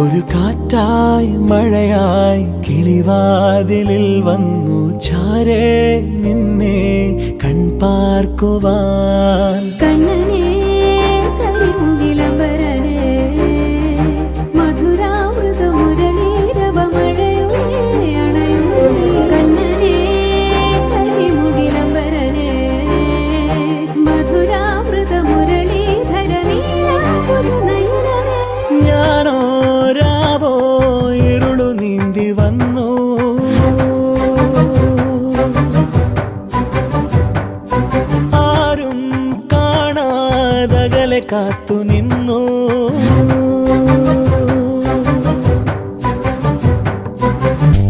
ഒരു കാറ്റായി മഴയായി കിളിവാതിലിൽ വന്നു ചാരേ നിന്നെ കൺപാർക്കുവാൻ. കണ്ണൻ പോലെ കാത്തു നിന്നു.